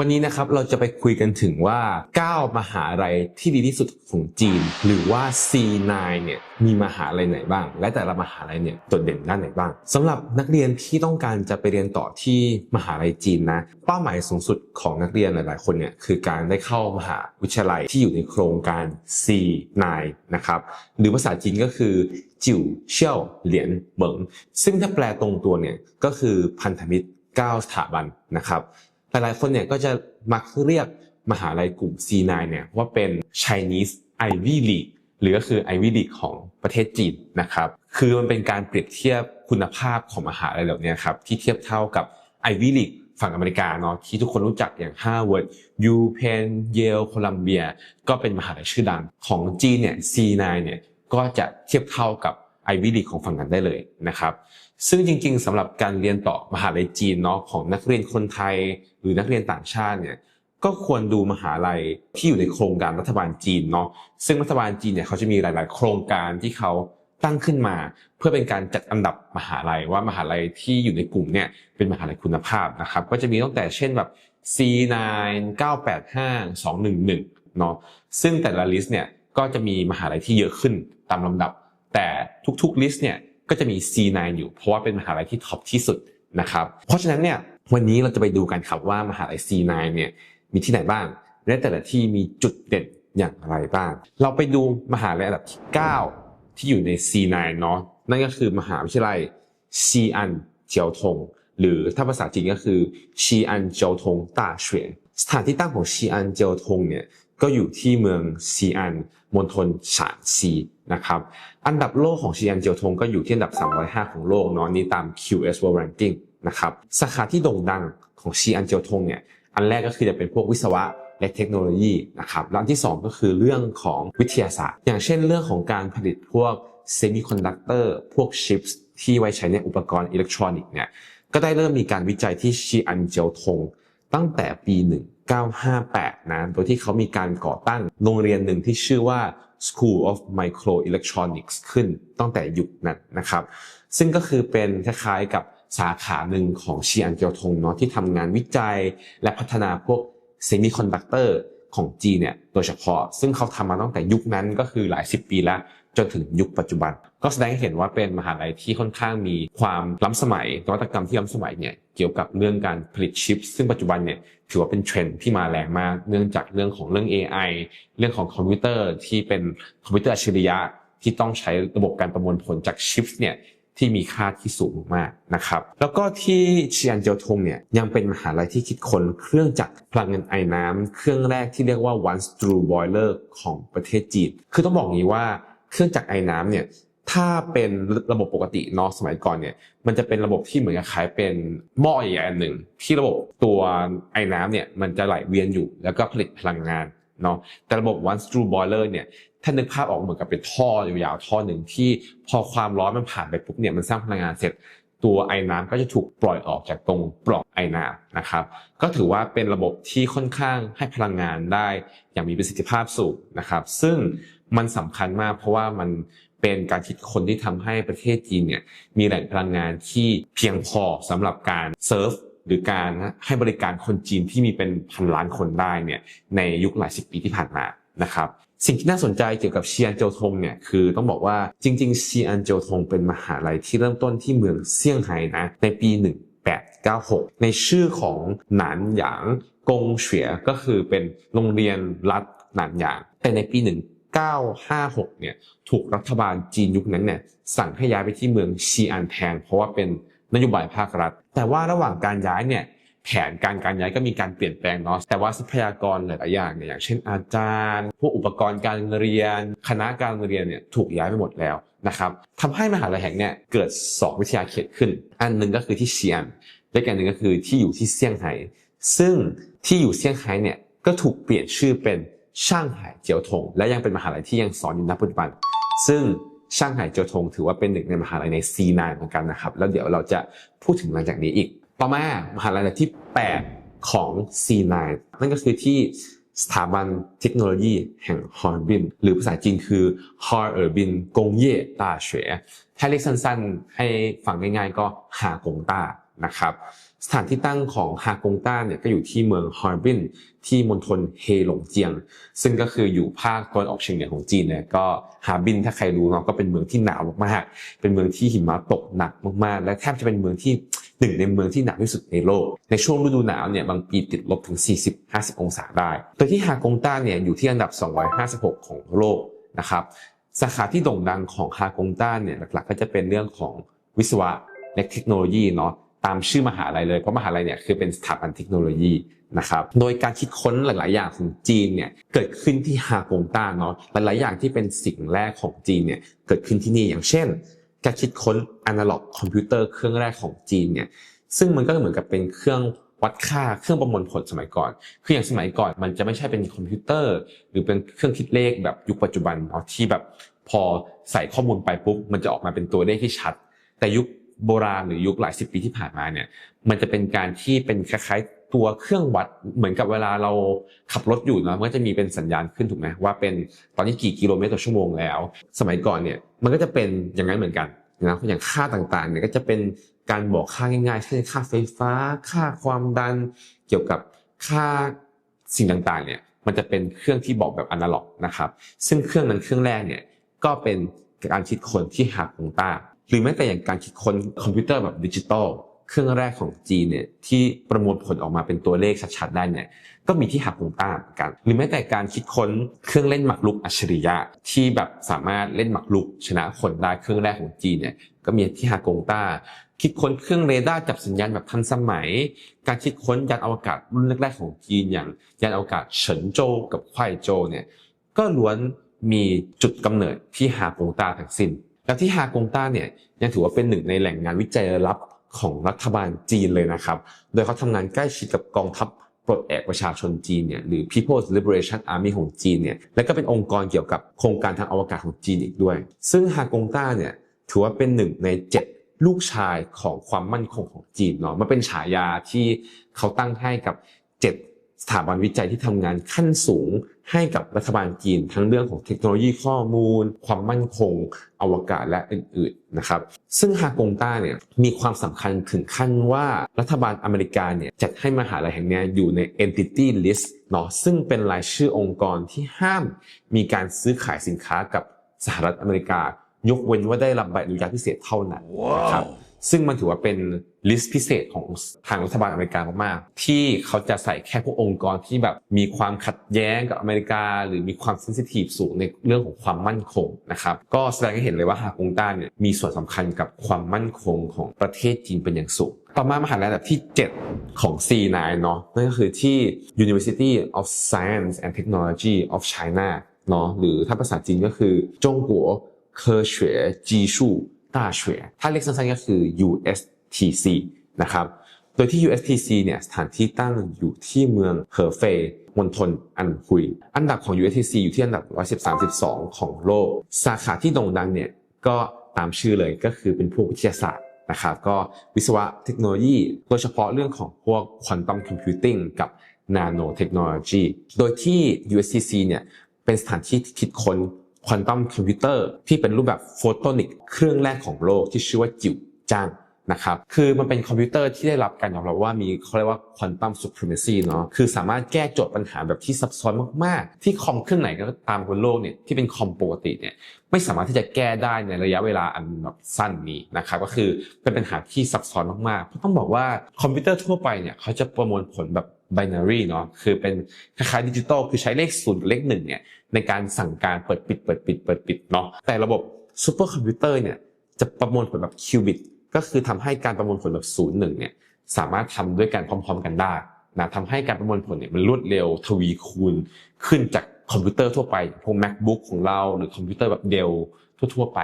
วันนี้นะครับเราจะไปคุยกันถึงว่า 9 มหาลัยที่ดีที่สุดของจีน หรือว่า C9 เนี่ยมีมหาลัยไหนบ้าง และแต่ละมหาลัยเนี่ยโดดเด่นด้านไหนบ้างสำหรับนักเรียนที่ต้องการจะไปเรียนต่อที่มหาลัยจีนนะเป้าหมายสูงสุดของนักเรียนหลาย ๆ คนเนี่ยคือการได้เข้ามหาวิทยาลัยที่อยู่ในโครงการ C9 นะครับหรือภาษาจีนก็คือจิวเชี่ยวเหลียนเหมิงซึ่งถ้าแปลตรงตัวเนี่ยก็คือพันธมิตร 9 สถาบันนะครับ หลายๆคนเนี่ยก็จะมักเรียกมหาลัยกลุ่ม C9 เนี่ยว่าเป็น Chinese Ivy League หรือก็คือ Ivy League ของประเทศจีนนะครับ คือมันเป็นการเปรียบเทียบคุณภาพของมหาลัยเหล่านี้ครับที่เทียบเท่ากับ Ivy League ฝั่งอเมริกาเนาะที่ทุกคนรู้จักอย่าง Harvard UPenn Yale Columbia ก็เป็นมหาลัยชื่อดังของจีนเนี่ย C9 เนี่ยก็จะเทียบเท่ากับ Ivy League ของฝั่งนั้นได้เลยนะครับ ซึ่งจริง ๆสำหรับการเรียนต่อมหาลัยจีนเนาะของนักเรียนคนไทย หรือนักเรียนต่างชาติเนี่ยก็ควรดูมหาลัยที่อยู่ในโครงการรัฐบาลจีนเนาะซึ่งรัฐบาลจีนเนี่ยเขาจะมีหลาย ๆ โครงการที่เขาตั้งขึ้นมา เพื่อเป็นการจัดอันดับมหาลัยว่ามหาลัยที่อยู่ในกลุ่มเนี่ยเป็นมหาลัยคุณภาพนะครับ ก็จะมีตั้งแต่เช่นแบบ C9 985 211เนาะซึ่งแต่ละลิสต์เนี่ยก็จะมีมหาลัยที่เยอะขึ้นตามลำดับ แต่ทุกๆลิสต์เนี่ยก็จะมี C9 อยู่ เพราะว่าเป็นมหาลัยที่ท็อปที่สุดนะครับเพราะฉะนั้นเนี่ยวันนี้เราจะไปดูกันครับว่ามหาลัย C9 เนี่ยมีที่ไหนบ้าง และแต่ละที่มีจุดเด่นอย่างไรบ้าง เราไปดูมหาลัยอันดับที่ 9 ที่อยู่ใน C9 เนาะนั่นก็คือมหาวิทยาลัยซีอันเจียวทงหรือถ้าภาษาจีนก็คือซีอันเจียวทง大学สถานที่ตั้งของซีอันเจียวทงเนี่ย ก็อยู่ที่เมืองซีอันมณฑลฉานซีนะครับอันดับโลกของซีอันเจียวทงก็อยู่ที่อันดับ 305 ของโลกเนาะนี่ตาม QS World Ranking นะครับสาขาที่โด่งดังของซีอันเจียวทงเนี่ยอันแรกก็คือจะเป็นพวกวิศวะและเทคโนโลยีนะครับแล้วอันที่ 2 ก็คือเรื่องของวิทยาศาสตร์ อย่างเช่นเรื่องของการผลิตพวกเซมิคอนดักเตอร์พวกชิปที่ไว้ใช้ในอุปกรณ์อิเล็กทรอนิกส์เนี่ยก็ได้เริ่มมีการวิจัยที่ชีอันเจียวทง ตั้งแต่ปี 1958 นะ โดยที่เขามีการก่อตั้งโรงเรียนหนึ่งที่ชื่อว่า School of Microelectronics ขึ้นตั้งแต่ยุคนั้นนะครับ ซึ่งก็คือเป็นคล้ายๆกับสาขาหนึ่งของชีอันเจียวทงเนาะที่ทำงานวิจัยและพัฒนาพวกเซมิคอนดักเตอร์ของจีเนี่ยโดยเฉพาะ ซึ่งเขาทำมาตั้งแต่ยุคนั้นก็คือหลายสิบปีแล้ว จนถึงยุคปัจจุบัน ก็แสดงให้เห็นว่าเป็นมหาลัยที่ค่อนข้างมีความล้ำสมัยนวัตกรรมที่ล้ำสมัยเนี่ยเกี่ยวกับเรื่องการผลิตชิป ซึ่งปัจจุบันเนี่ยถือว่าเป็นเทรนด์ที่มาแรงมาก เนื่องจากเรื่องของเรื่อง AI เรื่องของคอมพิวเตอร์ที่เป็นคอมพิวเตอร์อัจฉริยะที่ต้องใช้ระบบการประมวลผลจากชิปเนี่ยที่มีค่าที่สูงมากนะครับ แล้วก็ที่เชียนเจียวทงเนี่ยยังเป็นมหาลัยที่คิดค้นเครื่องจักรพลังงานไอ้น้ำเครื่องแรกที่เรียกว่า one screw boiler ของประเทศจีน คือต้องบอกงี้ว่า เครื่องจักรไอ้น้ำเนี่ยถ้าเป็นระบบปกติเนาะสมัยก่อนเนี่ย มันจะเป็นระบบที่เหมือนกับคล้ายเป็นหม้อใหญ่ๆอันหนึ่งที่ระบบตัวไอ้น้ำเนี่ยมันจะไหลเวียนอยู่แล้วก็ผลิตพลังงานเนาะแต่ระบบ one screw boiler เนี่ยถ้านึกภาพออกเหมือนกับเป็นท่อยาวๆท่อหนึ่งที่พอความร้อนมันผ่านไปปุ๊บเนี่ยมันสร้างพลังงานเสร็จ ตัวไอ้น้ำก็จะถูกปล่อยออกจากตรงปล่องไอ้น้ำนะครับ ก็ถือว่าเป็นระบบที่ค่อนข้างให้พลังงานได้อย่างมีประสิทธิภาพสูงนะครับ ซึ่ง มันสำคัญมาก เพราะว่ามันเป็นการคิดคนที่ทำให้ประเทศจีนเนี่ยมีแหล่งพลังงานที่เพียงพอสำหรับการเซิร์ฟหรือการให้บริการคนจีนที่มีเป็นพันล้านคนได้เนี่ยในยุคหลายสิบปีที่ผ่านมานะครับสิ่งที่น่าสนใจเกี่ยวกับเชียนเจียวทงเนี่ยคือต้องบอกว่าจริงๆเชียนเจียวทงเป็นมหาลัยที่เริ่มต้นที่เมืองเซี่ยงไฮ้นะในปี 1896 ในชื่อของหนานหยางกงเฉวียก็คือเป็นโรงเรียนรัฐหนานหยางแต่ในปี 956 เนี่ยถูกรัฐบาลจีนยุคนั้นเนี่ยสั่งให้ย้ายไปที่เมืองชีอันแทน เพราะว่าเป็นนโยบายภาครัฐ แต่ว่าระหว่างการย้ายเนี่ยแผนการการย้ายก็มีการเปลี่ยนแปลงเนาะแต่ว่าทรัพยากรหลายอย่างเนี่ยอย่างเช่นอาจารย์ พวกอุปกรณ์การเรียน คณะการเรียนเนี่ยถูกย้ายไปหมดแล้วนะครับทำให้มหาลัยแห่งเนี่ยเกิดสองวิทยาเขตขึ้น อันหนึ่งก็คือที่เชียนและอีกอันหนึ่งก็คือที่อยู่ที่เซี่ยงไฮ้ซึ่งที่อยู่เซี่ยงไฮ้เนี่ยก็ถูกเปลี่ยนชื่อเป็น ช่างไห่เจียวทง และยังเป็นมหาลัยที่ยังสอนอยู่ณปัจจุบัน ซึ่งช่างไห่เจียวทง ถือว่าเป็นหนึ่งในมหาลัยใน C9 เหมือนกันนะครับ แล้วเดี๋ยวเราจะพูดถึงหลังจากนี้อีก ต่อมามหาลัยที่ 8 ของ C9 นั่นก็คือที่สถาบันเทคโนโลยีแห่งฮาร์บินหรือภาษาจีนคือฮาร์เออร์บินกงเย่ต้าเฉวถ้าเรียกสั้นๆ ให้ฟังง่ายๆ ก็หากงต้านะครับ สถานที่ตั้งของฮากงต้าเนี่ยก็อยู่ที่เมืองฮาร์บินที่มณฑลเฮหลงเจียง ซึ่งก็คืออยู่ภาคตะวันออกเฉียงเหนือของจีนเนี่ยก็ฮาร์บินถ้าใครรู้เนาะก็เป็นเมืองที่หนาวมากๆเป็นเมืองที่หิมะตกหนักมากๆ และแทบจะเป็นเมืองที่หนึ่งในเมืองที่หนาวที่สุดในโลก ในช่วงฤดูหนาวเนี่ยบางปีติดลบถึง 40-50 องศาได้ โดยที่ฮากงต้าเนี่ยอยู่ที่อันดับ 256 ของโลกนะครับสาขาที่โด่งดังของฮากงต้าเนี่ยหลักๆ ก็จะเป็นเรื่องของวิศวะและเทคโนโลยีเนาะ ตามชื่อมหาลัยเลยเพราะมหาลัยเนี่ยคือเป็นสถาบันเทคโนโลยีนะครับโดยการคิดค้นหลาย ๆ อย่างของจีนเนี่ยเกิดขึ้นที่ฮากงต้าเนาะหลาย ๆ อย่างที่เป็นสิ่งแรกของจีนเนี่ยเกิดขึ้นที่นี่อย่างเช่น การคิดค้นอนาล็อกคอมพิวเตอร์เครื่องแรกของจีนเนี่ยซึ่งมันก็เหมือนกับเป็นเครื่องวัดค่าเครื่องประมวลผลสมัยก่อน คืออย่างสมัยก่อนมันจะไม่ใช่เป็นคอมพิวเตอร์ หรือเป็นเครื่องคิดเลขแบบยุคปัจจุบันเนาะที่แบบพอใส่ข้อมูลไปปุ๊บมันจะออกมาเป็นตัวเลขที่ชัด แต่ยุค โบราณหรือยุคหลายสิบปีที่ผ่านมาเนี่ยมันจะเป็นการที่เป็นคล้ายๆตัวเครื่องวัดเหมือนกับเวลาเราขับรถอยู่เนาะมันก็จะมีเป็นสัญญาณขึ้นถูกไหมว่าเป็นตอนนี้กี่กิโลเมตรต่อชั่วโมงแล้ว สมัยก่อนเนี่ยมันก็จะเป็นอย่างนั้นเหมือนกันนะอย่างค่าต่างๆเนี่ยก็จะเป็นการบอกค่าง่ายๆเช่นค่าไฟฟ้า ค่าความดันเกี่ยวกับค่าสิ่งต่างๆเนี่ยมันจะเป็นเครื่องที่บอกแบบอนาล็อกนะครับ ซึ่งเครื่องนั้นเครื่องแรกเนี่ยก็เป็นการคิดคนที่ฮากงต้า หรือแม้แต่อย่างการคิดค้นคอมพิวเตอร์แบบดิจิตอลเครื่องแรกของจีนเนี่ยที่ประมวลผลออกมาเป็นตัวเลขชัดๆได้เนี่ยก็มีที่ฮากงต้าเหมือนกัน หรือแม้แต่การคิดค้นเครื่องเล่นหมากรุกอัจฉริยะ ที่แบบสามารถเล่นหมากรุก ชนะคนได้เครื่องแรกของจีนเนี่ยก็มีที่ฮากงต้า คิดค้นเครื่องเรดาร์จับสัญญาณแบบทันสมัย การคิดค้นยานอวกาศรุ่นแรกๆของจีนอย่างยานอวกาศเฉินโจวกับควายโจวเนี่ยก็ล้วนมีจุดกำเนิดที่ฮากงต้าทั้งสิ้น แล้วที่ฮากงต้าเนี่ยยังถือว่าเป็นหนึ่งในแหล่งงานวิจัยลับของรัฐบาลจีนเลยนะครับ โดยเขาทำงานใกล้ชิดกับกองทัพปลดแอกประชาชนจีนเนี่ยหรือ People's Liberation Army ของจีนเนี่ยและก็เป็นองค์กรเกี่ยวกับโครงการทางอวกาศของจีนอีกด้วย ซึ่งฮากงต้าเนี่ยถือว่าเป็นหนึ่งในเจ็ดลูกชายของความมั่นคงของจีนเนาะมันเป็นฉายาที่เขาตั้งให้กับเจ็ดสถาบันวิจัยที่ทำงานขั้นสูง ให้กับรัฐบาลจีนทั้งเรื่องของเทคโนโลยีข้อมูล ความมั่นคง อวกาศและอื่นๆนะครับ ซึ่งฮากงต้าเนี่ยมีความสำคัญถึงขั้นว่ารัฐบาลอเมริกาเนี่ยจัดให้มหาลัยแห่งนี้อยู่ใน entity list เนาะซึ่งเป็นรายชื่อองค์กรที่ห้ามมีการซื้อขายสินค้ากับสหรัฐอเมริกา ยกเว้นว่าได้รับใบอนุญาตพิเศษเท่านั้นนะครับ ซึ่งมันถือว่าเป็นลิสต์พิเศษของทางรัฐบาลอเมริกามากๆ ที่เขาจะใส่แค่พวกองค์กรที่แบบมีความขัดแย้งกับอเมริกา หรือมีความเซนซิทีฟสูงในเรื่องของความมั่นคงนะครับ ก็แสดงให้เห็นเลยว่าฮากงต้าเนี่ยมีส่วนสำคัญกับความมั่นคงของประเทศจีนเป็นอย่างสูง ต่อมามหาลัยอันดับที่ 7 ของ C9 เนาะนั่นก็คือที่ University of Science and Technology of China เนาะหรือถ้าภาษาจีนก็คือจงกัวเคอเฉวจีชู ต้าเฉวถ้าเรียกสั้นๆก็คือ USTC นะครับโดยที่ USTC เนี่ยสถานที่ตั้งอยู่ที่เมืองเหอเฟยมณฑลอันฮุย อันดับของ USTC อยู่ที่อันดับ 113ของโลก สาขาที่โด่งดังเนี่ยก็ตามชื่อเลยก็คือเป็นพวกวิทยาศาสตร์นะครับก็วิศวะเทคโนโลยีโดยเฉพาะเรื่องของพวกควอนตัมคอมพิวติ้งกับนาโนเทคโนโลยีโดยที่ USTC เนี่ยเป็นสถานที่ที่คิดค้น ควอนตัมคอมพิวเตอร์ที่เป็นรูปแบบโฟโตนิกเครื่องแรกของโลกที่ชื่อว่าจิ๋วจ้างนะครับคือมันเป็นคอมพิวเตอร์ที่ได้รับการยอมรับว่ามีเขาเรียกว่าควอนตัมซูเปอร์เมซีเนาะคือสามารถแก้โจทย์ปัญหาแบบที่ซับซ้อนมาก ๆ ที่คอมเครื่องไหนก็ตามบนโลกเนี่ยที่เป็นคอมปกติเนี่ยไม่สามารถที่จะแก้ได้ในระยะเวลาอันแบบสั้นนี้นะครับก็คือเป็นปัญหาที่ซับซ้อนมากๆเพราะต้องบอกว่าคอมพิวเตอร์ทั่วไปเนี่ยเขาจะประมวลผลแบบ binary เนาะคือเป็นคล้ายๆดิจิตอลคือใช้เลขศูนย์กับเลขหนึ่งเนี่ยในการสั่งการเปิดปิดเปิดปิดเปิดปิดเนาะแต่ระบบซูเปอร์คอมพิวเตอร์เนี่ยจะประมวลผลแบบคิวบิตก็คือทำให้การประมวลผลแบบศูนย์หนึ่งเนี่ยสามารถทำด้วยกันพร้อม ๆ กันได้นะทำให้การประมวลผลเนี่ยมันรวดเร็วทวีคูณขึ้นจากคอมพิวเตอร์ทั่วไปพวก macbook ของเราหรือคอมพิวเตอร์แบบเดลทั่ว ๆ ไป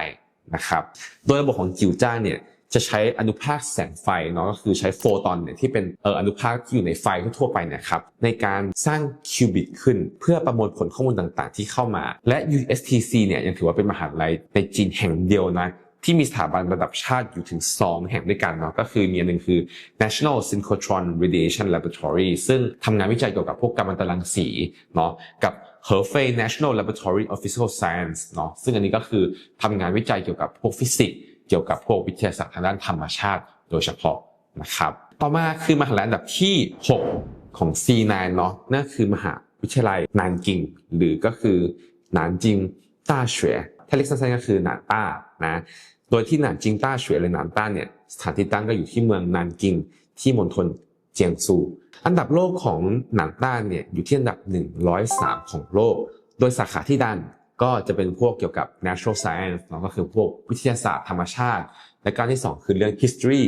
นะครับโดยระบบของจิวจ้าเนี่ย จะใช้อนุภาคแสงไฟเนาะก็คือใช้โฟตอนเนี่ยที่เป็นเอออนุภาคที่อยู่ในไฟทั่วไปเนะครับในการสร้างคิวบิตขึ้น เพื่อประมวลผลข้อมูลต่างๆ ที่เข้ามา และ USTC เนี่ยยังถือว่าเป็นมหาลัยในจีนแห่งเดียวนะที่มีสถาบันระดับชาติอยู่ถึง 2 แห่งด้วยกันเนาะก็คือมีอันหนึ่งคือ National Synchrotron Radiation Laboratory ซึ่งทำงานวิจัยเกี่ยวกับพวกกัมมันตรังสีเนาะกับ Hefei National Laboratory of Physical Science เนาะซึ่งอันนี้ก็คือทำงานวิจัยเกี่ยวกับพวกฟิสิกส์ กี่ยวกับพวกวิทยาศาสตร์ทางด้านธรรมชาติโดยเฉพาะนะครับ ต่อมาคือมหาลัยอันดับที่ 6 ของ C9 เนาะนั่นคือมหาวิทยาลัยนานกิง หรือก็คือหนานจิงต้าเฉวยถ้าเรียกสั้นๆก็คือหนานต้านะโดยที่หนานจิงต้าเฉวยหรือหนานต้าเนี่ยสถานที่ตั้งก็อยู่ที่เมืองนานกิงที่มณฑลเจียงซู อันดับโลกของหนานต้าเนี่ยอยู่ที่อันดับ 103 ของโลก โดยสาขาที่ดัน ก็จะเป็นพวกเกี่ยวกับ natural science เนาะก็คือพวกวิทยาศาสตร์ธรรมชาติ และการที่ 2 คือเรื่อง history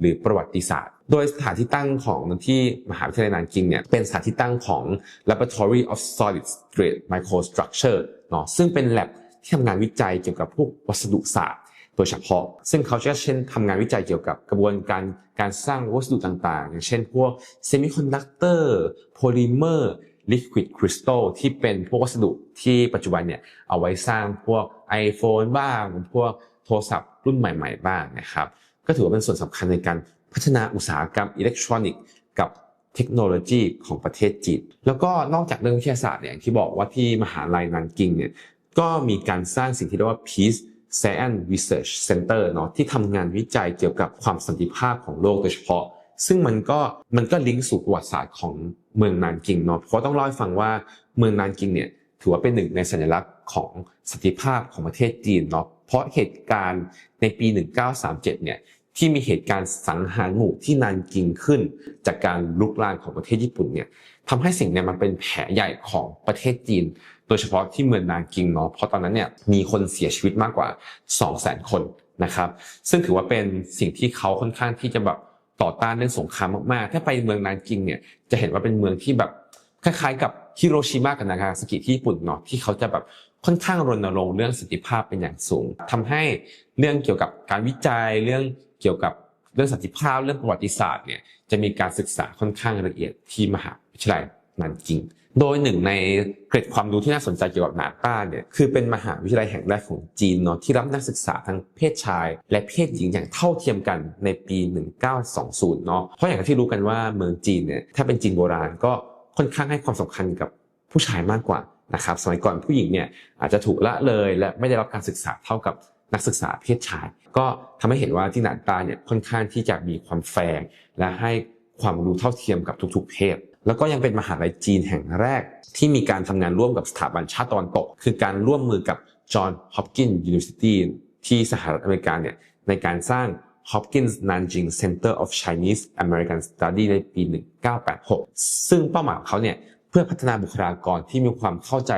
หรือประวัติศาสตร์ โดยสถานที่ตั้งของที่มหาวิทยาลัยนานกิงเนี่ยเป็นสถานที่ตั้งของ Laboratory of Solid State Microstructure เนาะซึ่งเป็น lab ที่ทำงานวิจัยเกี่ยวกับพวกวัสดุศาสตร์โดยเฉพาะ ซึ่งเขาจะเช่นทำงานวิจัยเกี่ยวกับกระบวนการการสร้างวัสดุต่างๆ อย่างเช่นพวกเซมิคอนดักเตอร์โพลิเมอร์ ลิควิดคริสตัลที่เป็นพวกวัสดุที่ปัจจุบันเนี่ยเอาไว้สร้างพวก iPhone บ้างพวกโทรศัพท์รุ่นใหม่ ๆ บ้างนะครับก็ถือว่าเป็นส่วนสำคัญในการพัฒนาอุตสาหกรรมอิเล็กทรอนิกส์กับเทคโนโลยีของประเทศจีนแล้วก็นอกจากเรื่องวิทยาศาสตร์เนี่ยอย่างที่บอกว่าที่มหาลัยนานกิงเนี่ยก็มีการสร้างสิ่งที่เรียกว่า Peace Science Research Center เนาะที่ทำงานวิจัยเกี่ยวกับความสันติภาพของโลกโดยเฉพาะ ซึ่งมันก็มันก็ลิงก์สู่ประวัติศาสตร์ของเมืองนานกิงเนาะเพราะต้องเล่าให้ฟังว่าเมืองนานกิงเนี่ยถือว่าเป็นหนึ่งในสัญลักษณ์ของสันติภาพของประเทศจีนเนาะเพราะเหตุการณ์ในปี 1937 เนี่ยที่มีเหตุการณ์สังหารหมู่ที่นานกิงขึ้น จากการลุกลามของประเทศญี่ปุ่นเนี่ยทำให้สิ่งเนี้มันเป็นแผลใหญ่ของประเทศจีน โดยเฉพาะที่เมืองนานกิงเนาะเพราะตอนนั้นเนี่ยมีคนเสียชีวิตมากกว่า 200,000 คนนะครับ ซึ่งถือว่าเป็นสิ่งที่เขาค่อนข้างที่จะแบบ ต่อต้านเรื่องสงครามมากๆ ถ้าไปเมืองนานกิงเนี่ยจะเห็นว่าเป็นเมืองที่แบบคล้ายๆกับฮิโรชิมากับนากาซากิที่ญี่ปุ่นเนาะที่เขาจะแบบค่อนข้างรณรงค์เรื่องสันติภาพเป็นอย่างสูงทำให้เรื่องเกี่ยวกับการวิจัยเรื่องเกี่ยวกับเรื่องสันติภาพเรื่องประวัติศาสตร์เนี่ยจะมีการศึกษาค่อนข้างละเอียดที่มหาวิทยาลัยนานกิง โดยหนึ่งในเกร็ดความรู้ที่น่าสนใจเกี่ยวกับหนาต้าเนี่ยคือเป็นมหาวิทยาลัยแห่งแรกของจีนเนาะที่รับนักศึกษาทั้งเพศชาย และเพศหญิงอย่างเท่าเทียมกันในปี 1920 เนาะเพราะอย่างที่รู้กันว่าเมืองจีนเนี่ยถ้าเป็นจีนโบราณก็ค่อนข้างให้ความสำคัญกับผู้ชายมากกว่านะครับสมัยก่อนผู้หญิงเนี่ยอาจจะถูกละเลยและไม่ได้รับการศึกษาเท่ากับนักศึกษาเพศชาย ก็ทำให้เห็นว่าที่หนานตาเนี่ยค่อนข้างที่จะมีความแฟร์และให้ความรู้เท่าเทียมกับทุกๆเพศ แล้วก็ยังเป็นมหาลัยจีนแห่งแรกที่มีการทำงานร่วมกับสถาบันชาติตะวันตก คือการร่วมมือกับจอห์นฮอปกินส์ยูนิเวอร์ซิตี้ที่สหรัฐอเมริกาเนี่ยในการสร้าง Hopkins Nanjing Center of Chinese American Study ในปี 1986 ซึ่งเป้าหมายของเขาเนี่ยเพื่อพัฒนาบุคลากรที่มีความเข้าใจ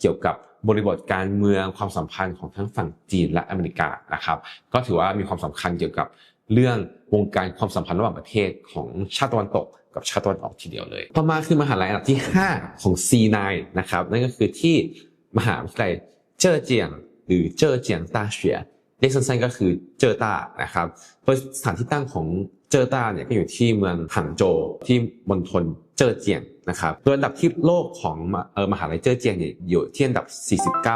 เกี่ยวกับบริบทการเมืองความสัมพันธ์ของทั้งฝั่งจีนและอเมริกานะครับ ก็ถือว่ามีความสำคัญเกี่ยวกับ เรื่องวงการความสัมพันธ์ระหว่างประเทศของชาติตะวันตกกับชาติตะวันออกทีเดียวเลย ต่อมาคือมหาลัยอันดับที่ 5 ของ C9 นะครับนั่นก็คือที่มหาวิทยาลัยเจ้อเจียง หรือเจ้อเจียงต้าเฉียเรียกสั้นๆก็คือเจอต้านะครับโดยสถานที่ตั้งของเจอต้าเนี่ยก็อยู่ที่เมืองหังโจวที่มณฑลเจอเจียงนะครับโดยอันดับที่โลกของเออมหาลัยเจอเจียงเนี่ยอยู่ที่อันดับ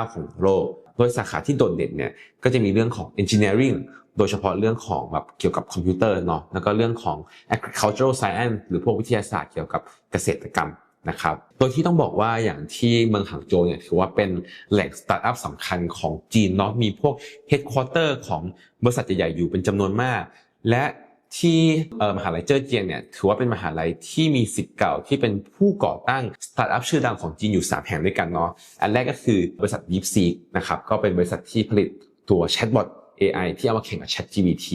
49 ของโลก โดยสาขาที่โดดเด่นเนี่ยก็จะมีเรื่องของ engineering โดยเฉพาะเรื่องของแบบเกี่ยวกับคอมพิวเตอร์เนาะแล้วก็เรื่องของ agricultural science หรือพวกวิทยาศาสตร์เกี่ยวกับเกษตรกรรมนะครับโดยที่ต้องบอกว่าอย่างที่เมืองหางโจวเนี่ยถือว่าเป็นแหล่งสตาร์ทอัพสำคัญของจีนเนาะมีพวกเฮดค q u เตอร์ของบริษัทใหญ่ๆอยู่เป็นจำนวนมาก และที่มหาลัยเจ้อเจียงเนี่ยถือว่าเป็นมหาลัยที่มีสิทธิ์เก่าที่เป็นผู้ก่อตั้งสตาร์ทอัพชื่อดังของจีนอยู่ 3 แห่งด้วยกันเนาะอันแรกก็คือบริษัท DeepSeek นะครับก็เป็นบริษัทที่ผลิตตัวแชทบอท AI ที่เอามาแข่งกับ ChatGPT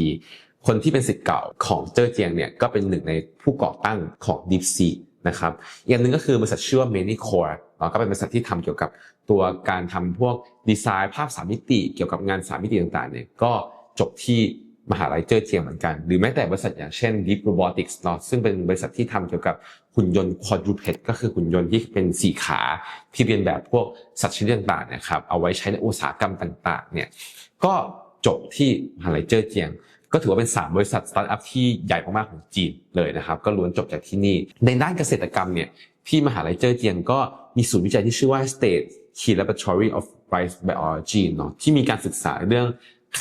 คนที่เป็นสิทธิ์เก่าของเจอเจียงเนี่ยก็เป็นหนึ่งในผู้ก่อตั้งของ DeepSeek นะครับอีกอันหนึ่งก็คือบริษัทชื่อว่า Manycore ก็เป็นบริษัทที่ทำเกี่ยวกับตัวการทำพวกดีไซน์ภาพสามมิติเกี่ยวกับงานสามมิติต่างๆเนี่ยก็จบที่มหาลัยเจอเจียงเหมือนกัน หรือแม้แต่บริษัทอย่างเช่น Deep Robotics เนาะซึ่งเป็นบริษัทที่ทำเกี่ยวกับหุ่นยนต์ quadruped ก็คือหุ่นยนต์ที่เป็นสี่ขาที่เรียนแบบพวกสัตว์ชนิดต่างๆนะครับเอาไว้ใช้ในอุตสาหกรรมต่างๆเนี่ยก็ จบที่มหาลัยเจ้อเจียง ก็ถือว่าเป็น 3 บริษัทสตาร์ทอัพที่ใหญ่มากๆของจีนเลยนะครับ ก็ล้วนจบจากที่นี่ ในด้านเกษตรกรรมเนี่ยที่มหาลัยเจ้อเจียงก็มีศูนย์วิจัยที่ชื่อว่า State Key Laboratory of Rice Biology เนาะที่มีการศึกษาเรื่อง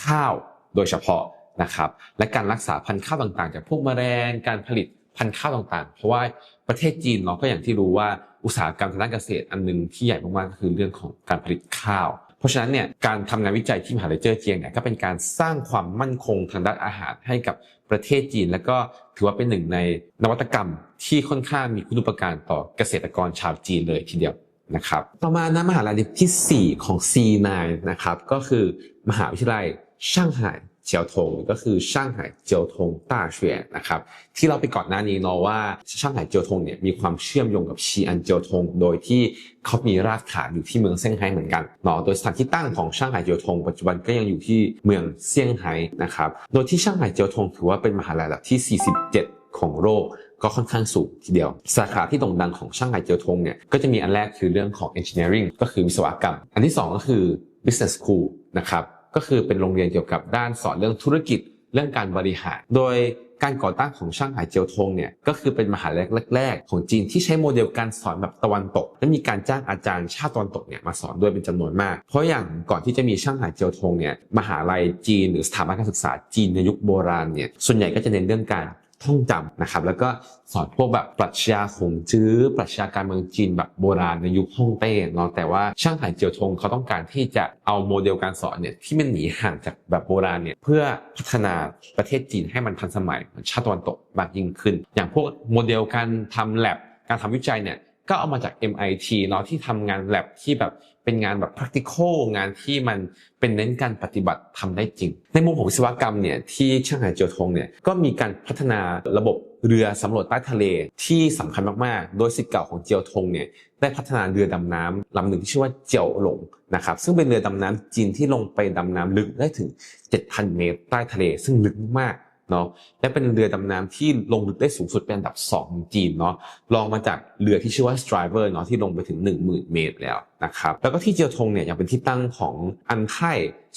ข้าวโดยเฉพาะนะครับและการรักษาพันธุ์ข้าวต่างๆ จากพวกแมลงการผลิตพันธุ์ข้าวต่างๆ เพราะว่าประเทศจีนเนาะก็อย่างที่รู้ว่าอุตสาหกรรมทางด้านเกษตรอันหนึงที่ใหญ่มากๆก็คือเรื่องของการผลิตข้าว เพราะฉะนั้นเนี่ยการทำงานวิจัยที่มหาลัยเจ้อเจียงเนี่ยก็เป็นการสร้างความมั่นคงทางด้านอาหารให้กับประเทศจีน แล้วก็ถือว่าเป็นหนึ่งในนวัตกรรมที่ค่อนข้างมีคุณูปการต่อเกษตรกรชาวจีนเลยทีเดียวนะครับต่อมานะมหาลัยที่ 4 ของ C9 นะครับก็คือมหาวิทยาลัยช่างหาย เจียวทงก็คือช่างไห่เจียวทงต้าเฉวียนะครับที่เราไปก่อนหน้านี้เนาะว่าช่างไห่เจียวทงเนี่ยมีความเชื่อมโยงกับชีอันเจียวทง โดยที่เขามีรากฐานอยู่ที่เมืองเซี่ยงไฮ้เหมือนกันเนาะโดยสถานที่ตั้งของช่างไห่เจียวทงปัจจุบันก็ยังอยู่ที่เมืองเซี่ยงไฮ้นะครับโดยที่ช่างไห่เจียวทงถือว่าเป็นมหาลัยระดับที่ 47 ของโลกก็ค่อนข้างสูงทีเดียว สาขาที่โด่งดังของช่างไห่เจียวทงเนี่ยก็จะมีอันแรกคือเรื่องของ engineering ก็คือวิศวกรรม อันที่สองก็คือ business school นะครับ ก็คือเป็นโรงเรียนเกี่ยวกับด้านสอนเรื่องธุรกิจเรื่องการบริหาร โดยการก่อตั้งของช่างหายเจียวทงเนี่ยก็คือเป็นมหาลัยแรก ๆ ของจีนที่ใช้โมเดลการสอนแบบตะวันตก และมีการจ้างอาจารย์ชาติตะวันตกเนี่ยมาสอนด้วยเป็นจำนวนมาก เพราะอย่างก่อนที่จะมีช่างหายเจียวทงเนี่ยมหาลัยจีนหรือสถาบันการศึกษาจีนในยุคโบราณเนี่ยส่วนใหญ่ก็จะเน้นเรื่องการ ท่องจำนะครับแล้วก็สอนพวกแบบปรัชญาของจื้อปรัชญาการเมืองจีนแบบโบราณในยุคฮ่องเต้เนาะแต่ว่าช่างไห่เจียวทงเขาต้องการที่จะเอาโมเดลการสอนเนี่ยที่มันหนีห่างจากแบบโบราณเนี่ยเพื่อพัฒนาประเทศจีนให้มันทันสมัยเหมือนชาติตะวันตกมากยิ่งขึ้น อย่างพวกโมเดลการทำ lab การทำวิจัยเนี่ยก็เอามาจาก MIT เนาะที่ทำงาน lab ที่แบบ เป็นงานแบบ practical งานที่มันเป็นเน้นการปฏิบัติทำได้จริง ในมุมของวิศวกรรมเนี่ยที่เชียงไฮ้เจียวทงเนี่ยก็มีการพัฒนาระบบเรือสำรวจใต้ทะเลที่สำคัญมากๆ โดยสิทธิ์เก่าของเจียวทงเนี่ยได้พัฒนาเรือดำน้ำลำหนึ่งที่ชื่อว่าเจียวหลงนะครับซึ่งเป็นเรือดำน้ำจีนที่ลงไปดำน้ำลึกได้ถึง 7,000 เมตรใต้ทะเล ซึ่งลึกมาก เนาะและเป็นเรือดำน้ำที่ลงลึกได้สูงสุดเป็นอันดับ2ของจีนเนาะรองมาจากเรือที่ชื่อว่า Striver เนาะที่ลงไปถึง 10,000 เมตรแล้วนะครับแล้วก็ที่เจียวทงเนี่ยยังเป็นที่ตั้งของอันไท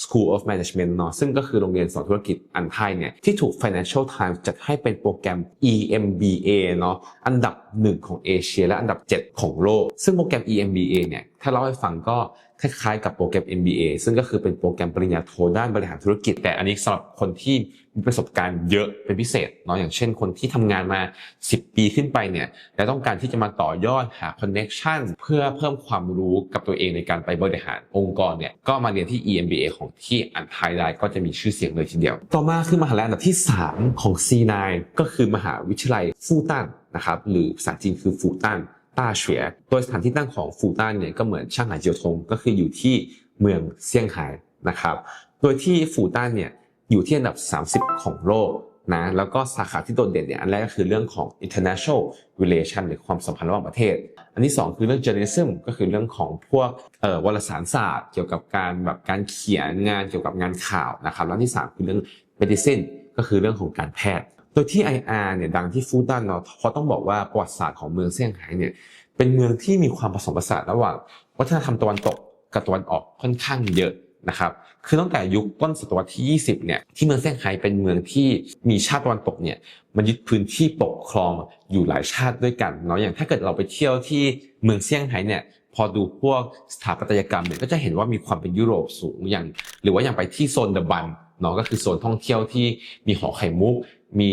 School of Management เนาะซึ่งก็คือโรงเรียนสอนธุรกิจอันไทเนี่ยที่ถูก Financial Times จัดให้เป็นโปรแกรม EMBA เนาะอันดับหนึ่งของเอเชียและอันดับ 7 ของโลก ซึ่งโปรแกรม EMBA เนี่ยถ้าเล่าให้ฟังก็ คล้ายๆกับโปรแกรม MBA ซึ่งก็คือเป็นโปรแกรมปริญญาโทด้านบริหารธุรกิจ แต่อันนี้สำหรับคนที่มีประสบการณ์เยอะเป็นพิเศษเนาะอย่างเช่นคนที่ทำงานมา 10 ปีขึ้นไปเนี่ยและต้องการที่จะมาต่อยอดหาคอนเน็ชันเพื่อเพิ่มความรู้กับตัวเองในการไปบริหารองค์กรเนี่ยก็มาเรียนที่ EMBA ของที่อันไทยได้ก็จะมีชื่อเสียงเลยทีเดียว ต่อมาคือมหาลัยอันดับที่ 3 ของ C9 ก็คือมหาวิทยาลัยฟูตันนะครับหรือภาษาจีนคือฟูตัน ต้าเฉียโดยสถานที่ตั้งของฟูต้านเนี่ยก็เหมือนช่างหายเจียวทงก็คืออยู่ที่เมืองเซี่ยงไฮ้นะครับ โดยที่ฟูต้านเนี่ยอยู่ที่อันดับ 30 ของโลกนะแล้วก็สาขาที่โดดเด่นเนี่ยอันแรกก็คือเรื่องของ international relation หรือความสัมพันธ์ระหว่างประเทศ อันที่ 2 คือเรื่อง journalism ก็คือเรื่องของพวกเอ่อวารสารศาสตร์ เกี่ยวกับการแบบการเขียนงานเกี่ยวกับงานข่าวนะครับแล้วที่ 3 คือเรื่อง medicine ก็คือเรื่องของการแพทย์ โดยที่ IR เนี่ยดังที่ฟูต้านเนาะเพราะต้องบอกว่าประวัติศาสตร์ของเมืองเซี่ยงไฮ้เนี่ยเป็นเมืองที่มีความผสมผสานระหว่างวัฒนธรรมตะวันตกกับตะวันออกค่อนข้างเยอะนะครับคือตั้งแต่ยุคต้นศตวรรษที่ 20 เนี่ยที่เมืองเซี่ยงไฮ้เป็นเมืองที่มีชาติตะวันตกเนี่ยมันยึดพื้นที่ปกครองอยู่หลายชาติด้วยกันเนาะอย่างถ้าเกิดเราไปเที่ยวที่เมืองเซี่ยงไฮ้เนี่ยพอดูพวกสถาปัตยกรรมเนี่ยก็จะเห็นว่ามีความเป็นยุโรปสูงอย่าง หรือว่าอย่างไปที่โซนเดอะบันเนาะก็คือโซนท่องเที่ยวที่มีหอไข่มุก มี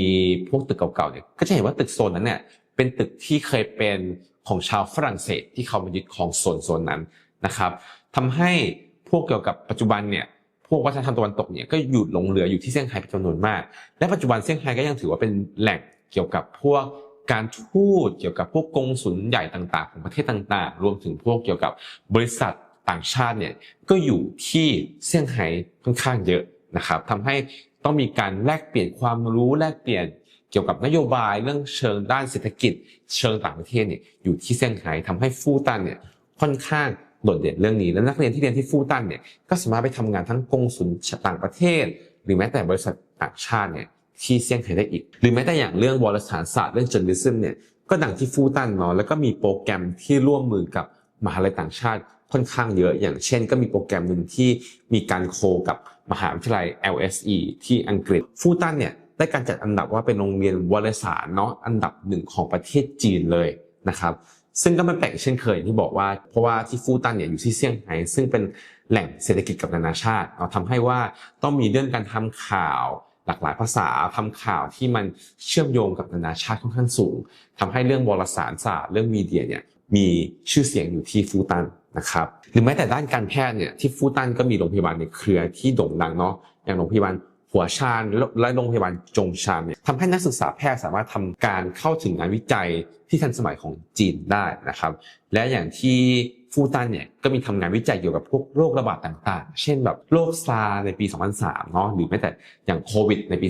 พวกตึกเก่าๆเนี่ยก็จะเห็นว่าตึกโซนนั้นเนี่ยเป็นตึกที่เคยเป็นของชาวฝรั่งเศสที่เขามายึดครองโซนโซนนั้นนะครับทำให้พวกเกี่ยวกับปัจจุบันเนี่ยพวกวัฒนธรรมตะวันตกเนี่ยก็อยู่หลงเหลืออยู่ที่เซี่ยงไฮ้เป็นจำนวนมาก และปัจจุบันเซี่ยงไฮ้ก็ยังถือว่าเป็นแหล่งเกี่ยวกับพวกการทูตเกี่ยวกับพวกกงสุลใหญ่ต่างๆ ของประเทศต่างๆ รวมถึงพวกเกี่ยวกับบริษัทต่างชาติเนี่ยก็อยู่ที่เซี่ยงไฮ้ค่อนข้างเยอะนะครับทำให้ ต้องมีการแลกเปลี่ยนความรู้แลกเปลี่ยนเกี่ยวกับนโยบายเรื่องเชิงด้านเศรษฐกิจ เชิงต่างประเทศเนี่ยอยู่ที่เซี่ยงไฮ้ทำให้ฟู่ตันเนี่ยค่อนข้างโดดเด่นเรื่องนี้และนักเรียนที่เรียนที่ฟู่ตันเนี่ยก็สามารถไปทำงานทั้งกงสุลต่างประเทศ หรือแม้แต่บริษัทต่างชาติเนี่ยที่เซี่ยงไฮ้ได้อีก หรือแม้แต่อย่างเรื่องวารสารศาสตร์เรื่อง journalism เนี่ยก็ดังที่ฟู่ตันเนาะแล้วก็มีโปรแกรมที่ร่วมมือกับมหาลัยต่างชาติ ค่อนข้างเยอะ อย่างเช่นก็มีโปรแกรมหนึ่งที่มีการโคกับมหาวิทยาลัย LSE ที่อังกฤษฟูตันเนี่ยได้การจัดอันดับว่าเป็นโรงเรียนวารสารเนาะอันดับหนึ่งของประเทศจีนเลยนะครับซึ่งก็ไม่แปลกเช่นเคยที่บอกว่า เพราะว่าที่ฟูตันเนี่ยอยู่ที่เซี่ยงไฮ้ซึ่งเป็นแหล่งเศรษฐกิจกับนานาชาติเราทำให้ว่าต้องมีเรื่องการทำข่าวหลากหลายภาษาทำข่าวที่มันเชื่อมโยงกับนานาชาติค่อนข้างสูงทำให้เรื่องวารสารศาสตร์เรื่องมีเดียเนี่ยมีชื่อเสียงอยู่ที่ฟูตัน นะครับหรือแม้แต่ด้านการแพทย์เนี่ยที่ฟูตันก็มีโรงพยาบาลในเครือที่โด่งดังเนาะอย่างโรงพยาบาลหัวชานและโรงพยาบาลจงชานเนี่ยทำให้นักศึกษาแพทย์สามารถทำการเข้าถึงงานวิจัยที่ทันสมัยของจีนได้นะครับ และอย่างที่ฟูตันเนี่ยก็มีทำงานวิจัยเกี่ยวกับพวกโรคระบาดต่างๆ เช่นแบบโรคซาร์ในปี 2003 เนาะหรือแม้แต่อย่างโควิดในปี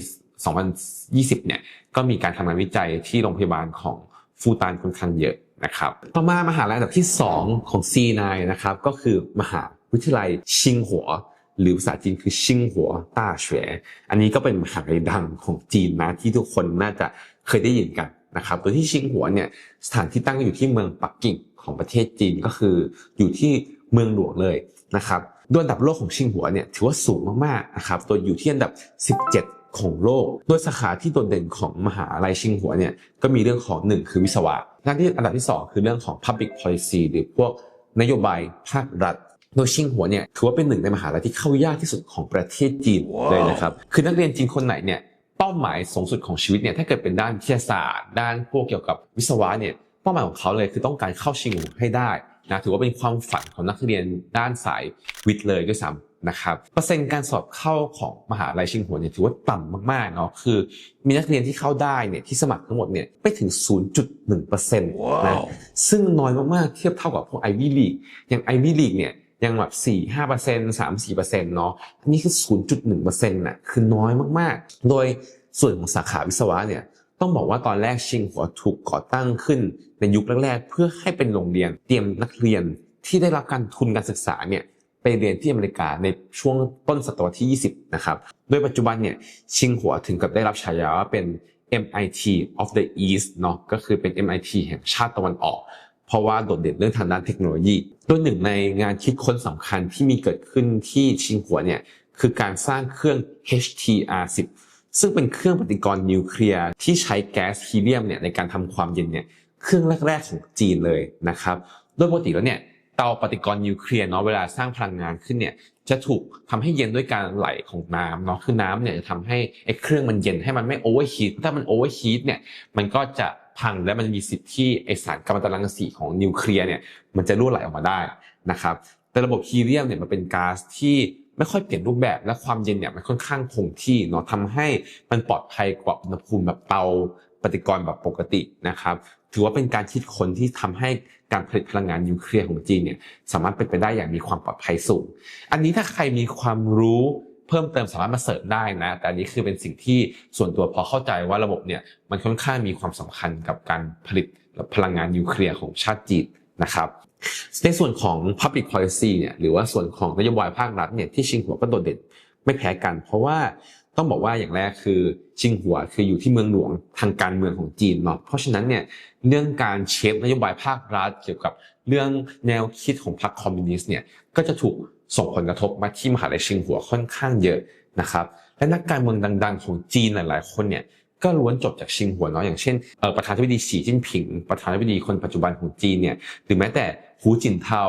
2020 เนี่ยก็มีการทำงานวิจัยที่โรงพยาบาลของฟูตันค่อนข้างเยอะ นะครับต่อมามหาลัยอันดับที่ 2 ของ C9 นะครับก็คือมหาวิทยาลัยชิงหัว หรือภาษาจีนคือชิงหัวต้าเฉวอันนี้ก็เป็นมหาลัยดังของจีนนะที่ทุกคนน่าจะเคยได้ยินกันนะครับโดยที่ชิงหัวเนี่ยสถานที่ตั้งอยู่ที่เมืองปักกิ่งของประเทศจีนก็คืออยู่ที่เมืองหลวงเลยนะครับด้วยอันดับโลกของชิงหัวเนี่ยถือว่าสูงมากๆนะครับโดยอยู่ที่อันดับ 17 ของโลก โดยสาขาที่โดดเด่นของมหาลัยชิงหัวเนี่ยก็มีเรื่องของหนึ่งคือวิศวะด้านที่อันดับที่สองคือเรื่องของ public policy หรือพวกนโยบายภาครัฐโดยชิงหัวเนี่ยถือว่าเป็นหนึ่งในมหาลัยที่เข้ายากที่สุดของประเทศจีนเลยนะครับ คือนักเรียนจีนคนไหนเนี่ยเป้าหมายสูงสุดของชีวิตเนี่ยถ้าเกิดเป็นด้านวิทยาศาสตร์ ด้านพวกเกี่ยวกับวิศวะเนี่ยเป้าหมายของเขาเลยคือต้องการเข้าชิงหัวให้ได้นะถือว่าเป็นความฝันของนักเรียนด้านสายวิทย์เลยด้วยซ้ำ นะครับเปอร์เซ็นต์การสอบเข้าของมหาลัยชิงหัวเนี่ยถือว่าต่ำมากๆเนาะคือ มีนักเรียนที่เข้าได้เนี่ยที่สมัครทั้งหมดเนี่ยไม่ถึง 0.1%นะซึ่งน้อยมากๆเทียบเท่ากับพวกไอวี่ลีกอย่างไอวี่ลีกเนี่ยยังแบบสี่ห้าเปอร์เซ็นต์สามสี่เปอร์เซ็นต์เนาะอันนี้คือศูนย์จุดหนึ่งเปอร์เซ็นต์น่ะคือน้อยมากๆ โดยส่วนของสาขาวิศวะเนี่ยต้องบอกว่าตอนแรกชิงหัวถูกก่อตั้งขึ้นในยุคแรกๆ เพื่อให้เป็นโรงเรียนเตรียมนักเรียนที่ได้รับการทุนการศึกษาเนี่ย ไปเรียนที่อเมริกาในช่วงต้นศตวรรษที่ 20 นะครับ โดยปัจจุบันเนี่ยชิงหัวถึงกับได้รับฉายาว่าเป็น MIT of the East เนาะก็คือเป็น MIT แห่งชาติตะวันออก เพราะว่าโดดเด่นเรื่องทางด้านเทคโนโลยี โดยหนึ่งในงานคิดค้นสำคัญที่มีเกิดขึ้นที่ชิงหัวเนี่ยคือการสร้างเครื่อง HTR10 ซึ่งเป็นเครื่องปฏิกรณ์นิวเคลียร์ที่ใช้แก๊สฮีเลียมเนี่ยในการทำความเย็นเนี่ยเครื่องแรก ๆ ของจีนเลยนะครับ โดยปกติแล้วเนี่ย เตาปฏิกรณ์นิวเคลียร์เนาะเวลาสร้างพลังงานขึ้นเนี่ยจะถูกทำให้เย็นด้วยการไหลของน้ำเนาะคือน้ำเนี่ยจะทำให้ไอ้เครื่องมันเย็นให้มันไม่โอเวอร์ฮีทถ้ามันโอเวอร์ฮีทเนี่ยมันก็จะพังและมันมีสิทธิ์ที่ไอสารกัมมันตรังสีของนิวเคลียร์เนี่ยมันจะรั่วไหลออกมาได้นะครับแต่ระบบฮีเลียมเนี่ยมันเป็นก๊าซที่ไม่ค่อยเปลี่ยนรูปแบบและความเย็นเนี่ยมันค่อนข้างคงที่เนาะทำให้มันปลอดภัยกว่าอุณหภูมิแบบเตาปฏิกรณ์แบบปกตินะครับ ถือว่าเป็นการคิดค้นที่ทำให้ การผลิตพลังงานนิวเคลียร์ของจีนเนี่ยสามารถเป็นไปได้อย่างมีความปลอดภัยสูง อันนี้ถ้าใครมีความรู้เพิ่มเติมสามารถมาเสริมได้นะ แต่อันนี้คือเป็นสิ่งที่ส่วนตัวพอเข้าใจว่าระบบเนี่ยมันค่อนข้างมีความสำคัญกับการผลิตพลังงานนิวเคลียร์ของชาติจีนนะครับในส่วนของ Public Policy เนี่ยหรือว่าส่วนของนโยบายภาครัฐเนี่ยที่ชิงหัวก็โดดเด่นไม่แพ้กัน เพราะว่า ต้องบอกว่าอย่างแรกคือชิงหัวคืออยู่ที่เมืองหลวงทางการเมืองของจีนเนาะเพราะฉะนั้นเนี่ยเรื่องการเชฟนโยบายภาครัฐเกี่ยวกับเรื่องแนวคิดของพรรคคอมมิวนิสต์เนี่ยก็จะถูกส่งผลกระทบมาที่มหาลัยชิงหัวค่อนข้างเยอะนะครับและนักการเมืองดัง ๆ ของจีนหลายๆคนเนี่ย ก็ล้วนจบจากชิงหัวเนาะอย่างเช่นประธานาธิบดีสีจิ้นผิง ประธานาธิบดีคนปัจจุบันของจีนเนี่ยหรือแม้แต่หูจินเทา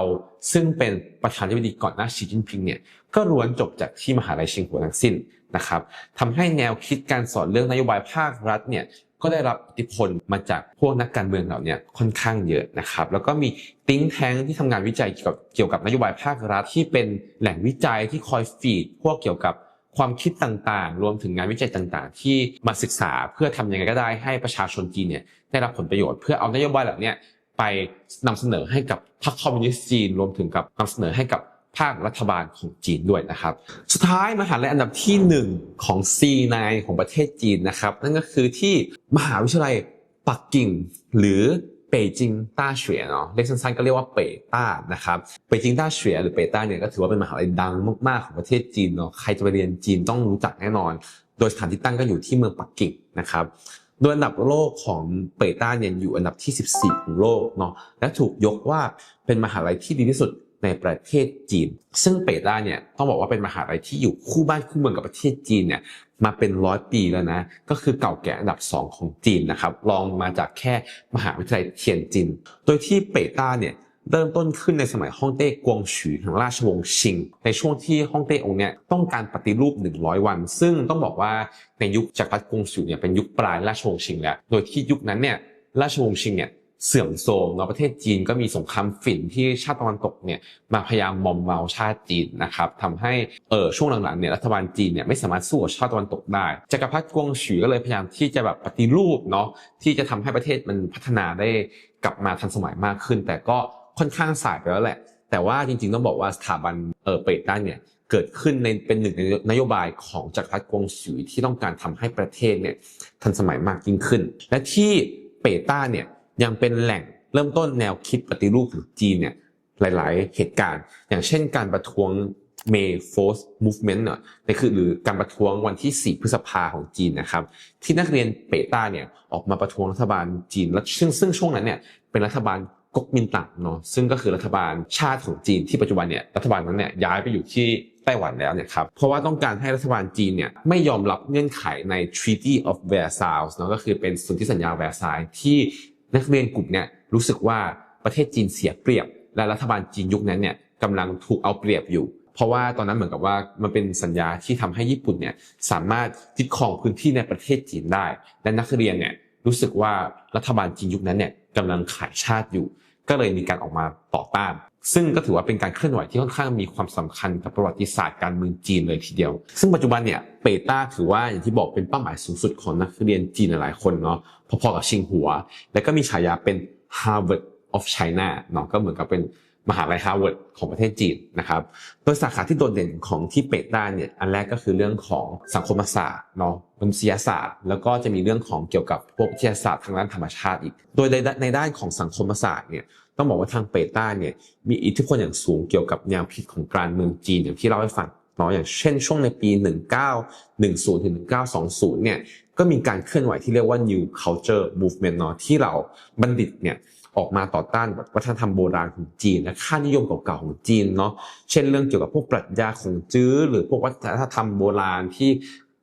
ซึ่งเป็นประธานาธิบดีก่อนหน้าสีจิ้นผิงเนี่ยก็ล้วนจบจากที่มหาลัยชิงหัวทั้งสิ้นนะครับทำให้แนวคิดการสอนเรื่องนโยบายภาครัฐเนี่ยก็ได้รับอิทธิพลมาจากพวกนักการเมืองเหล่านี้ค่อนข้างเยอะนะครับ แล้วก็มีติ้งแท้งที่ทำงานวิจัยเกี่ยวกับเกี่ยวกับนโยบายภาครัฐที่เป็นแหล่งวิจัยที่คอยฟีดพวกเกี่ยวกับ ความคิดต่างๆ รวมถึงงานวิจัยต่างๆ ที่มาศึกษาเพื่อทำยังไงก็ได้ให้ประชาชนจีนเนี่ยได้รับผลประโยชน์เพื่อเอานโยบายเหล่านี้ไปนำเสนอให้กับพรรคคอมมิวนิสต์จีน รวมถึงกับนำเสนอให้กับภาครัฐบาลของจีนด้วยนะครับ สุดท้ายมหาลัยอันดับที่หนึ่งของ C9 ของประเทศจีนนะครับ นั่นก็คือที่มหาวิทยาลัยปักกิ่งหรือ 北京大学เนาะเรียกสั้นๆก็เรียกว่าเป่ยต้านะครับ北京大学หรือเป่ยต้าเนี่ยก็ถือว่าเป็นมหาลัยดังมากๆของประเทศจีนเนาะใครจะไปเรียนจีนต้องรู้จักแน่นอน โดยสถานที่ตั้งก็อยู่ที่เมืองปักกิ่งนะครับโดยอันดับโลกของเปต้าเนี่ยอยู่อันดับที่ 14 ของโลกเนาะและถูกยกว่าเป็นมหาลัยที่ดีที่สุด ในประเทศจีน ซึ่งเปต้าเนี่ยต้องบอกว่าเป็นมหาลัยที่อยู่คู่บ้านคู่เมืองกับประเทศจีนเนี่ยมาเป็นร้อยปีแล้วนะ ก็คือเก่าแก่อันดับ 2 ของจีนนะครับรองมาจากแค่มหาวิทยาลัยเทียนจิน โดยที่เปต้าเนี่ยเริ่มต้นขึ้นในสมัยฮ่องเต้กวงฉูแห่งราชวงศ์ชิง ในช่วงที่ฮ่องเต้องค์เนี่ยต้องการปฏิรูป 100 วัน ซึ่งต้องบอกว่าในยุคจักรพรรดิกวงฉูเนี่ยเป็นยุคปลายราชวงศ์ชิงแล้ว โดยที่ยุคนั้นเนี่ยราชวงศ์ชิงเนี่ย เสื่อมโทรมเนาะประเทศจีนก็มีสงครามฝิ่นที่ชาติตะวันตกเนี่ยมาพยายามมอมเมาชาติจีนนะครับทำให้เออช่วงหลังๆเนี่ยรัฐบาลจีนเนี่ยไม่สามารถสู้กับชาติตะวันตกได้จักรพรรดิกวงฉือก็เลยพยายามที่จะแบบปฏิรูปเนาะที่จะทำให้ประเทศมันพัฒนาได้กลับมาทันสมัยมากขึ้น แต่ก็ค่อนข้างสายไปแล้วแหละ แต่ว่าจริงๆต้องบอกว่าสถาบันเออเปรตด้านเนี่ยเกิดขึ้นในเป็นหนึ่งในนโยบายของจักรพรรดิกวงฉือที่ต้องการทำให้ประเทศเนี่ยทันสมัยมากยิ่งขึ้น และที่เปต้าเนี่ย ยังเป็นแหล่งเริ่มต้นแนวคิดปฏิรูปของจีนเนี่ยหลาย ๆ เหตุการณ์ อย่างเช่นการประท้วง May Force Movement เนาะนี่คือหรือการประท้วงวันที่ 4 พฤษภาของจีนนะครับ ที่นักเรียนเปต้าเนี่ยออกมาประท้วงรัฐบาลจีนและซึ่งซึ่งช่วงนั้นเนี่ยเป็นรัฐบาลก๊กมินตั๋งเนาะซึ่งก็คือรัฐบาลชาติของจีนที่ปัจจุบันเนี่ยรัฐบาลนั้นเนี่ยย้ายไปอยู่ที่ไต้หวันแล้วเนี่ยครับเพราะว่าต้องการให้รัฐบาลจีนเนี่ยไม่ยอมรับเงื่อนไขใน Treaty of Versailles เนาะก็คือเป็นสนธิสัญญาแวร์ซายที่ นักเรียนกลุ่มเนี่ยรู้สึกว่าประเทศจีนเสียเปรียบ และรัฐบาลจีนยุคนั้นเนี่ยกำลังถูกเอาเปรียบอยู่ เพราะว่าตอนนั้นเหมือนกับว่ามันเป็นสัญญาที่ทำให้ญี่ปุ่นเนี่ยสามารถยึดครองพื้นที่ในประเทศจีนได้ และนักเรียนเนี่ยรู้สึกว่ารัฐบาลจีนยุคนั้นเนี่ยกำลังขายชาติอยู่ ก็เลยมีการออกมาต่อต้าน ซึ่งก็ถือว่าเป็นการเคลื่อนไหวที่ค่อนข้างมีความสำคัญกับประวัติศาสตร์การเมืองจีนเลยทีเดียว ซึ่งปัจจุบันเนี่ยเปต้าถือว่าอย่างที่บอกเป็นเป้าหมายสูงสุดของนักเรียนจีนหลายคนเนาะพอๆกับชิงหัว และก็มีฉายาเป็น Harvard of China เนาะก็เหมือนกับเป็นมหาลัยฮาร์วาร์ดของประเทศจีนนะครับโดยสาขาที่โดดเด่นของที่เปต้าเนี่ยอันแรกก็คือเรื่องของสังคมศาสตร์เนาะมนุษยศาสตร์ แล้วก็จะมีเรื่องของเกี่ยวกับพวกวิทยาศาสตร์ทางด้านธรรมชาติอีก โดยในในด้านของสังคมศาสตร์เนี่ย ต้องบอกว่าทางเปต้าเนี่ยมีอิทธิพลอย่างสูงเกี่ยวกับแนวคิดของการเมืองจีนอย่างที่เล่าให้ฟังเนาะอย่างเช่นช่วงในปี 1910ถึง1920เนี่ยก็มีการเคลื่อนไหวที่เรียกว่า New Culture Movement เนาะที่เราบัณฑิตเนี่ยออกมาต่อต้านวัฒนธรรมโบราณของจีนและค่านิยมเก่าๆของจีนเนาะเช่นเรื่องเกี่ยวกับพวกปรัชญาของจื้อ หรือพวกวัฒนธรรมโบราณที่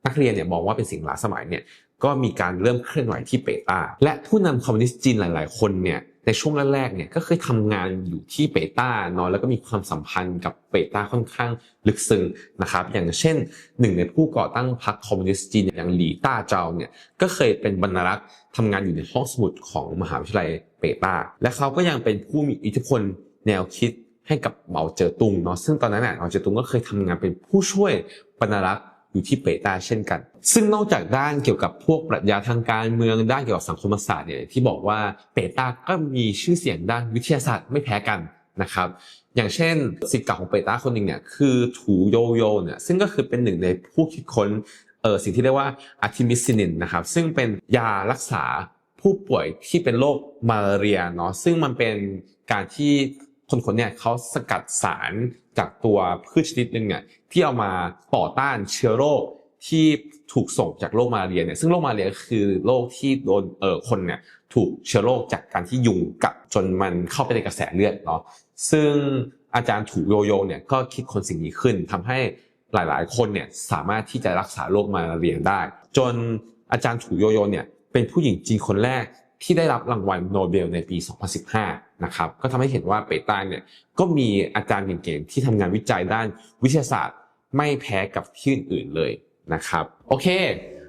นักเรียนเนี่ยมองว่าเป็นสิ่งล้าสมัยเนี่ยก็มีการเริ่มเคลื่อนไหวที่เปตาและผู้นำคอมมิวนิสต์จีนหลาย ๆ คนเนี่ย ในช่วงแรกๆเนี่ยก็เคยทำงานอยู่ที่เปต้าเนาะแล้วก็มีความสัมพันธ์กับเปต้าค่อนข้างลึกซึ้งนะครับ อย่างเช่นหนึ่งในผู้ก่อตั้งพรรคคอมมิวนิสต์จีนอย่างหลีต้าเจาเนี่ยก็เคยเป็นบรรณารักษ์ทำงานอยู่ในห้องสมุดของมหาวิทยาลัยเปต้าและเขาก็ยังเป็นผู้มีอิทธิพลแนวคิดให้กับเหมาเจ๋อตุงเนาะซึ่งตอนนั้นน่ะเหมาเจ๋อตุงก็เคยทำงานเป็นผู้ช่วยบรรณารักษ์ อยู่ที่เปตาเช่นกัน ซึ่งนอกจากด้านเกี่ยวกับพวกปรัชญาทางการเมืองด้านเกี่ยวกับสังคมศาสตร์เนี่ยที่บอกว่าเปตาก็มีชื่อเสียงด้านวิทยาศาสตร์ไม่แพ้กันนะครับอย่างเช่นสิทธิ์เก่าของเปตาคนหนึ่งเนี่ยคือถูโยโยเนี่ยซึ่งก็คือเป็นหนึ่งในผู้คิดค้นเออสิ่งที่เรียกว่าอะทิมิซินินนะครับซึ่งเป็นยารักษาผู้ป่วยที่เป็นโรคมาลาเรียเนาะซึ่งมันเป็นการที่ คนคนเนี่ยเขาสกัดสารจากตัวพืชชนิดหนึ่งเนี่ยที่เอามาต่อต้านเชื้อโรคที่ถูกส่งจากโรคมาลาเรียเนี่ยซึ่งโรคมาลาเรียคือโรคที่โดนเอ่อคนเนี่ยถูกเชื้อโรคจากการที่ยุงกัดจนมันเข้าไปในกระแสเลือดเนาะซึ่งอาจารย์ถูโยโยเนี่ยก็คิดคนสิ่งนี้ขึ้นทำให้หลาย ๆ คนเนี่ยสามารถที่จะรักษาโรคมาลาเรียได้ จนอาจารย์ถูโยโยเนี่ยเป็นผู้หญิงจีนคนแรกที่ได้รับรางวัลโนเบลในปี 2015 นะครับก็ทำให้เห็นว่าเปต้าเนี่ยก็มีอาจารย์เก่งๆที่ทำงานวิจัยด้านวิทยาศาสตร์ ไม่แพ้กับที่อื่นๆเลยนะครับโอเค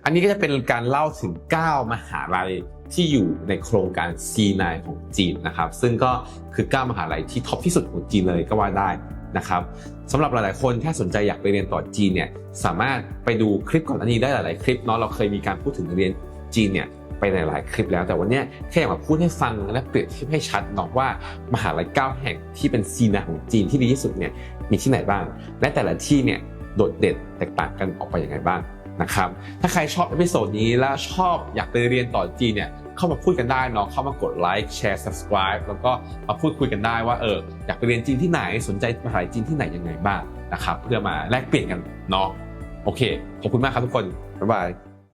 อันนี้ก็จะเป็นการเล่าถึง 9 มหาลัยที่อยู่ในโครงการ C9 ของจีนนะครับซึ่งก็คือ 9 มหาลัยที่ท็อปที่สุดของจีนเลยก็ว่าได้นะครับสำหรับหลายๆ คนถ้าสนใจอยากไปเรียนต่อจีนเนี่ยสามารถไปดูคลิปก่อนอันนี้ได้หลาย ๆ คลิปเนาะเราเคยมีการพูดถึงเรียน จีนเนี่ยไปในหลายคลิปแล้วแต่วันนี้แค่อยากมาพูดให้ฟังและเปรียบเทียบให้ชัดเนาะว่ามหาลัย9แห่งที่เป็นซีนาของจีนที่ดีที่สุดเนี่ยมีที่ไหนบ้าง และแต่ละที่เนี่ยโดดเด่นแตกต่างกันออกไปอย่างไรบ้างนะครับถ้าใครชอบเอพิโซดนี้และชอบอยากไปเรียนต่อจีนเนี่ยเข้ามาพูดกันได้เนาะเข้ามากดไลค์แชร์ subscribe แล้วก็มาพูดคุยกันได้ว่าเอออยากไปเรียนจีนที่ไหนสนใจมหาลัยจีนที่ไหนยังไงบ้างนะครับเพื่อมาแลกเปลี่ยนกันเนาะโอเคขอบคุณมากครับทุกคนบ๊ายบาย